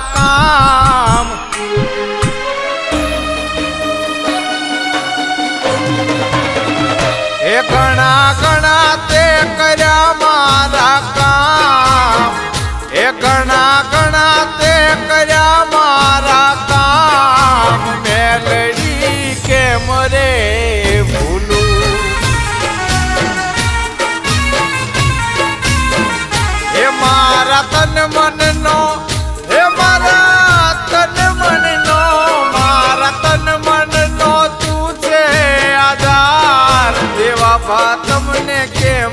काम। घना घना मारा काम। मारा काम। मेलड़ी के मरे भूलू। ए मारा तन मन न બાપા તમને કેમ